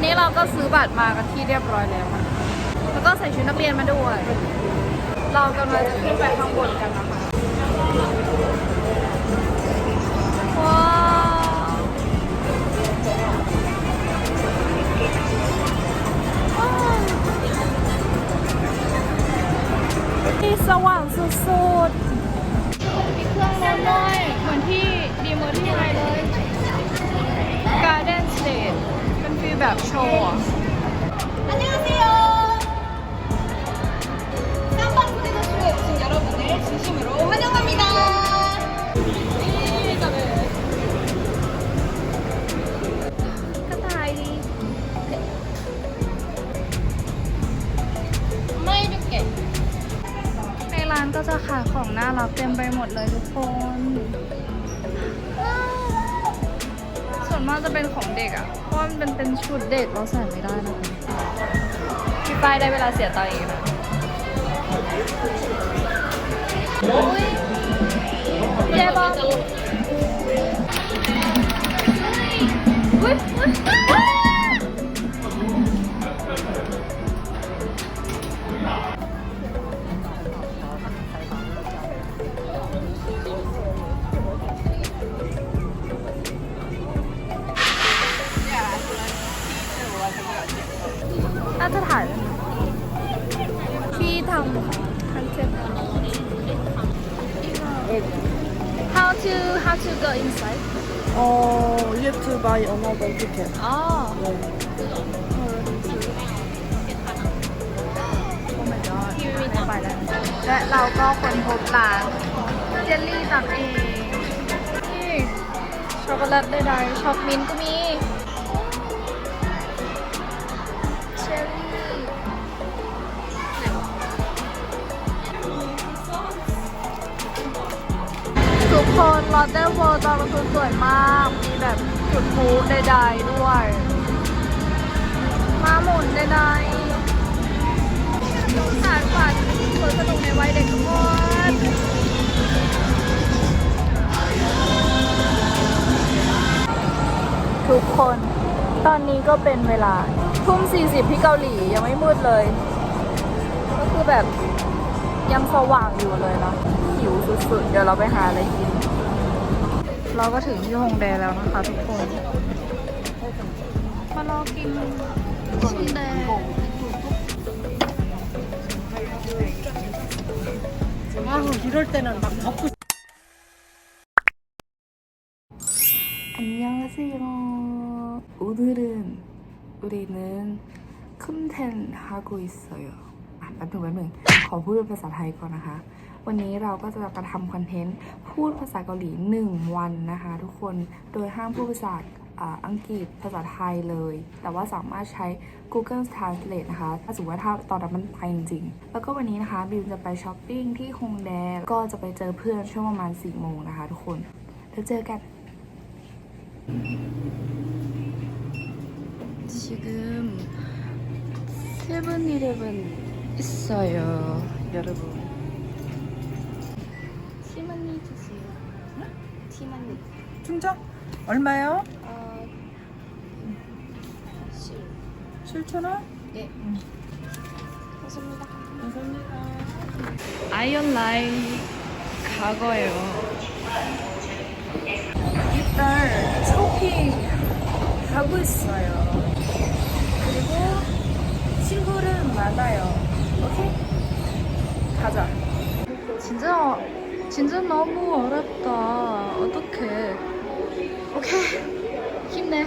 ันนี้เราก็ซื้อบัตรมากันที่เรียบร้อยแล้วนะแล้วก็ใส่ชุดนักเรียนมาด้วย เรากำลังจะขึ้นไปข้างบนกันนะคะว้าวที่สว่างสุดๆมีเครื่องเล่นด้วยเหมือนที่ดีเมอร์ที่ไรเลย แบบโชว์อะ 안녕하세요. 3번 부대도시에 오신 여러분을 진심으로 환영합니다. ก็ถ่ายดี 엄마 해줄게. ในร้านก็จะขายของน่ารักเต็มไปหมดเลยทุกคน วนมากจะเป็นของเด็กอะเพราะมันเป็นเป็นชุดเด็กเราใส่ไม่ได้นะคะพี่ป้ายได้เวลาเสียตังค์อีกแล้ว How to how to go inside Oh, you have to buy another ticket. อ๋อ Yeah. Oh my god ไม่ไปแล้ว และเราก็คนพบร้านเจลลี่ตักเองนี่ช็อกโกแลตใดๆช็อกมิ้นท์ก็มี คนลอตเตอร์เวิลด์ตอนกลางคืนสวยมาก มีแบบจุดพลุใดๆด้วย มาหมุนใดๆสารฝันสวนสนุกในวัยเด็กทุกคนทุกคน ตอนนี้ก็เป็นเวลา ทุ่ม 40 ที่เกาหลียังไม่มืดเลย ก็คือแบบยังสว่างอยู่เลยนะหิวสุดๆ เดี๋ยวเราไปหาอะไรกิน เราก็ถึงที่ฮงแดแล้วนะคะทุกคน มารอกินชินแด 아, 이럴 때는 막 먹고 안녕하세요. 오늘은 우리는 쿰텐 하고 있어요. 아, แป๊บนึงแป๊บนึงขอพูดเป็นภาษาไทยก่อนนะคะ วันนี้เราก็จะมาทำคอนเทนต์พูดภาษาเกาหลี 1 วันนะคะ ทุกคน โดยห้ามพูดภาษาอ่าอังกฤษ ภาษาไทยเลย แต่ว่าสามารถใช้ Google Translate นะคะ ถ้าสมมติว่าถ้าตอนนั้นมันไปจริงๆ แล้วก็วันนี้นะคะบิวจะไปช้อปปิ้งที่ฮงแด ก็จะไปเจอเพื่อนช่วงประมาณ4โมงนะคะ ทุกคนแล้วเจอกัน 지금 세븐일레븐 있어요, 여러분. 충전 얼마요? 어, 실. 7천 원? 네. 감사합니다. 감사합니다. 아이언 라인 과거예요. 일단 쇼핑 하고 있어요. 그리고 친구는 많아요. 오케이? 가자. 진짜 진짜 너무 어렵다. 어떡해. 오케이. 힘내.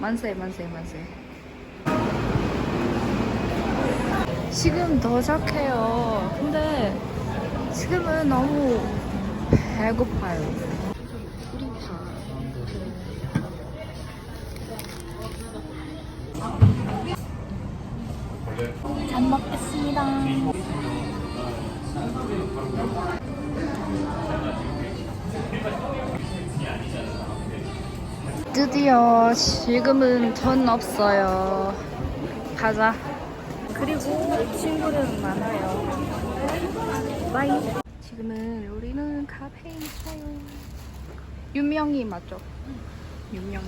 만세 만세 만세. 지금 도착해요. 근데 지금은 너무 배고파요. 우리 다. 잘 먹겠습니다. 드디어 지금은 돈 없어요. 가자. 그리고 친구는 많아요. 바이. 지금은 우리는 카페에 있어요. 유명히 맞죠? 유명히.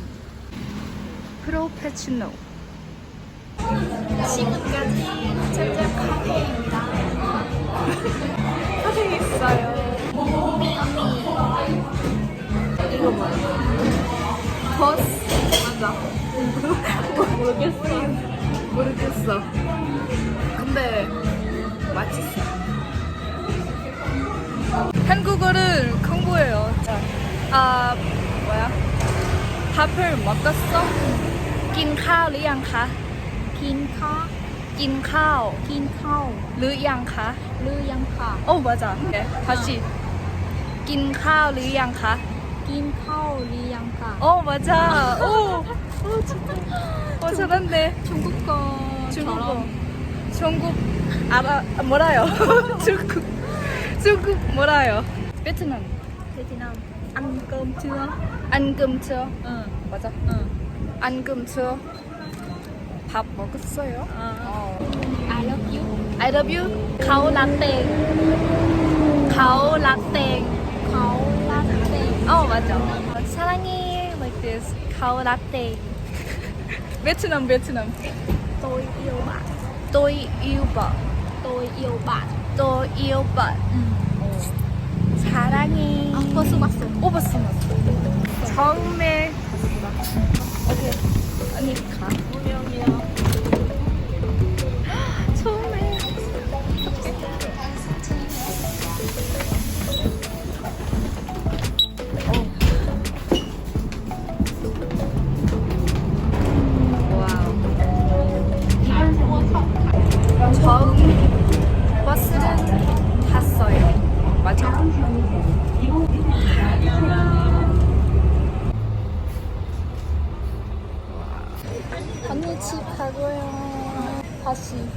프로페치노. 지금까지 잼잼 카페입니다. 카페 있어요. 이거 뭐야? 버스 맞아. 모르겠어. 모르겠어. 근데 맛있어. 한국어를 공부해요. 자, 아 뭐야? 밥을 먹었어? กินข้าวหรือยังคะ 긴카 กินข้าว 긴카오 หรือยังคะ 르양카 오 맞아. 네, 다시. กินข้าวหรือยังคะ 긴카오 르양카. 어 맞아. 오, 오 진짜. 어 잘한데. 중국 거 중국어. 중국 알아 뭐라요? 중국 중국 뭐라요? 베트남. 베트남 chưa? 안금쳐. 응. 맞아. 응. 안금쳐. 밥 먹었어요? 어. I love you. I love you. 가오 라떼. 가오 라떼. 가올라떼. 어 맞아. 사랑해 가오 라떼. 베트남 베트남. Tôi yêu bạn. tôi yêu bạn. Tôi yêu bạn. tôi yêu bạn. 응. 사랑해. 아, 버스 봤어. 오 봤어 봤어. 처음에 오케이 언니 가.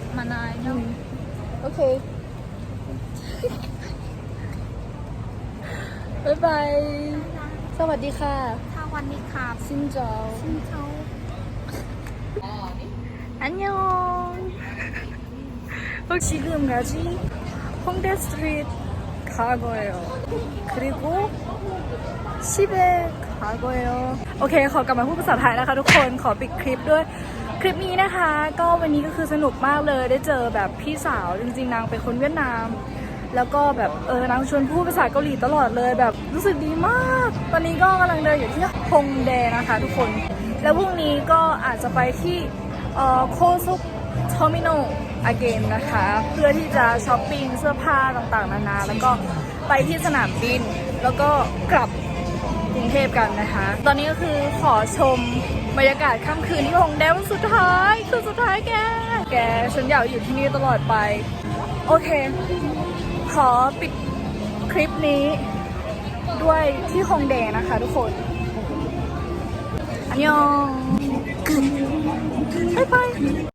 다시. 만나요. 오케이. 바이바이. สวัสดีค่ะ 사와디캅. 신자오. 신차오. 안녕. 어, 지금까지 홍대 스트리트 가고요. 그리고 집에 가고요. โอเค ขอกลับมาพูดภาษาไทยนะคะทุกคน ขอปิดคลิปด้วย คลิปนี้นะคะ ก็วันนี้ก็คือสนุกมากเลยได้เจอแบบพี่สาวจริงๆนางเป็นคนเวียดนาม แล้วก็แบบเออนางชวนพูดภาษาเกาหลีตลอดเลยแบบรู้สึกดีมาก ตอนนี้ก็กำลังเดินอยู่ที่ฮงเดนะคะ ทุกคน แล้วพรุ่งนี้ก็อาจจะไปที่เอ่อโคซุกทอมิโนอลอเกนนะคะ เพื่อที่จะช้อปปิ้งเสื้อผ้าต่างๆ นานา แล้วก็ไปที่สนามบิน แล้วก็กลับกรุงเทพกันนะคะ ตอนนี้ก็คือขอชม บรรยากาศค่ำคืนที่ฮงเดวันสุดท้ายคือสุดท้ายแก แกฉันอยากอยู่ที่นี่ตลอดไป โอเค ขอปิดคลิปนี้ด้วยที่ฮงเดนะคะทุกคน อันยอง บ๊ายบาย